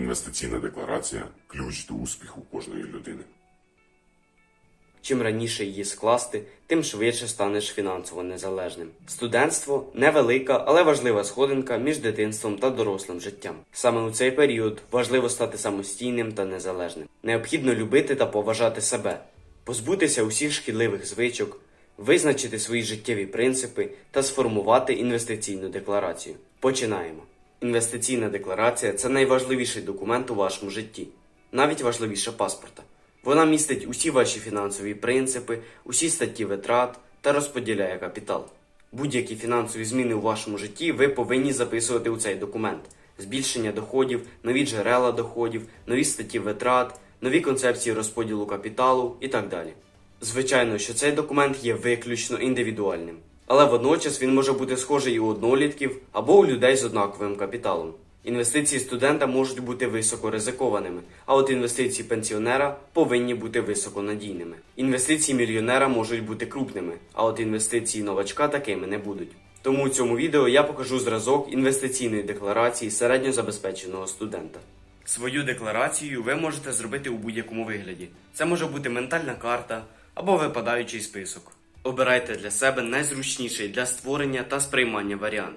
Інвестиційна декларація ключ до успіху кожної людини. Чим раніше її скласти, тим швидше станеш фінансово незалежним. Студентство невелика, але важлива сходинка між дитинством та дорослим життям. Саме у цей період важливо стати самостійним та незалежним. Необхідно любити та поважати себе, позбутися усіх шкідливих звичок, визначити свої життєві принципи та сформувати інвестиційну декларацію. Починаємо. Інвестиційна декларація це найважливіший документ у вашому житті, навіть важливіше паспорта. Вона містить усі ваші фінансові принципи, усі статті витрат та розподіляє капітал. Будь-які фінансові зміни у вашому житті ви повинні записувати у цей документ: збільшення доходів, нові джерела доходів, нові статті витрат, нові концепції розподілу капіталу і так далі. Звичайно, що цей документ є виключно індивідуальним, але водночас він може бути схожий і у однолітків або у людей з однаковим капіталом. Інвестиції студента можуть бути високоризикованими, а от інвестиції пенсіонера повинні бути високонадійними. Інвестиції мільйонера можуть бути крупними, а от інвестиції новачка такими не будуть. Тому у цьому відео я покажу зразок інвестиційної декларації середньозабезпеченого студента. Свою декларацію ви можете зробити у будь-якому вигляді. Це може бути ментальна карта або випадаючий список. Обирайте для себе найзручніший для створення та сприймання варіант.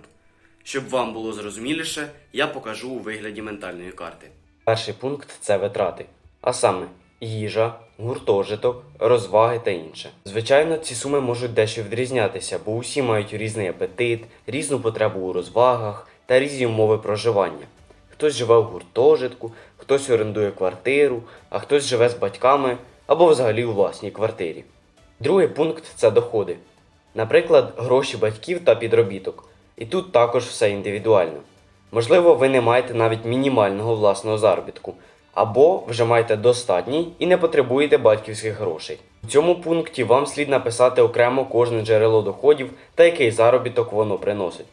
Щоб вам було зрозуміліше, я покажу у вигляді ментальної карти. Перший пункт це витрати, а саме їжа, гуртожиток, розваги та інше. Звичайно, ці суми можуть дещо відрізнятися, бо усі мають різний апетит, різну потребу у розвагах та різні умови проживання. Хтось живе в гуртожитку, хтось орендує квартиру, а хтось живе з батьками або взагалі у власній квартирі. Другий пункт це доходи. Наприклад, гроші батьків та підробіток. І тут також все індивідуально. Можливо, ви не маєте навіть мінімального власного заробітку, або вже маєте достатній і не потребуєте батьківських грошей. У цьому пункті вам слід написати окремо кожне джерело доходів та який заробіток воно приносить.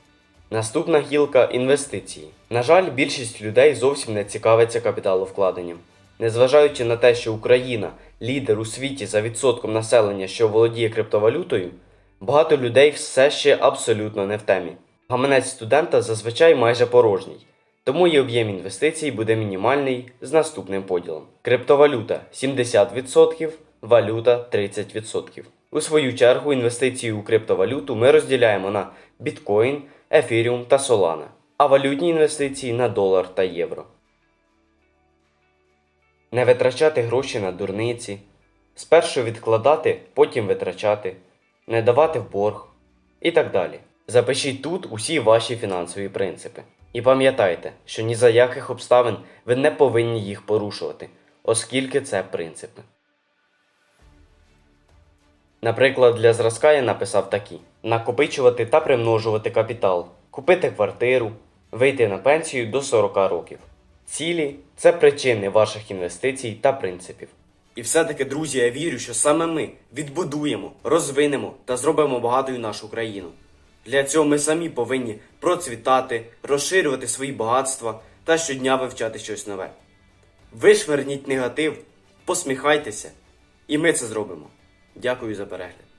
Наступна гілка інвестиції. На жаль, більшість людей зовсім не цікавиться капіталовкладенням. Незважаючи на те, що Україна лідер у світі за відсотком населення, що володіє криптовалютою, багато людей все ще абсолютно не в темі. Гаманець студента зазвичай майже порожній, тому і об'єм інвестицій буде мінімальний з наступним поділом: криптовалюта 70%, валюта 30%. У свою чергу інвестиції у криптовалюту ми розділяємо на біткоін, ефіріум та солана, а валютні інвестиції на долар та євро. Не витрачати гроші на дурниці, спершу відкладати, потім витрачати, не давати в борг і так далі. Запишіть тут усі ваші фінансові принципи. І пам'ятайте, що ні за яких обставин ви не повинні їх порушувати, оскільки це принципи. Наприклад, для зразка я написав такі: накопичувати та примножувати капітал, купити квартиру, вийти на пенсію до 40 років. Цілі це причини ваших інвестицій та принципів. І все-таки, друзі, я вірю, що саме ми відбудуємо, розвинемо та зробимо багатою нашу країну. Для цього ми самі повинні процвітати, розширювати свої багатства та щодня вивчати щось нове. Вишверніть негатив, посміхайтеся, і ми це зробимо. Дякую за перегляд.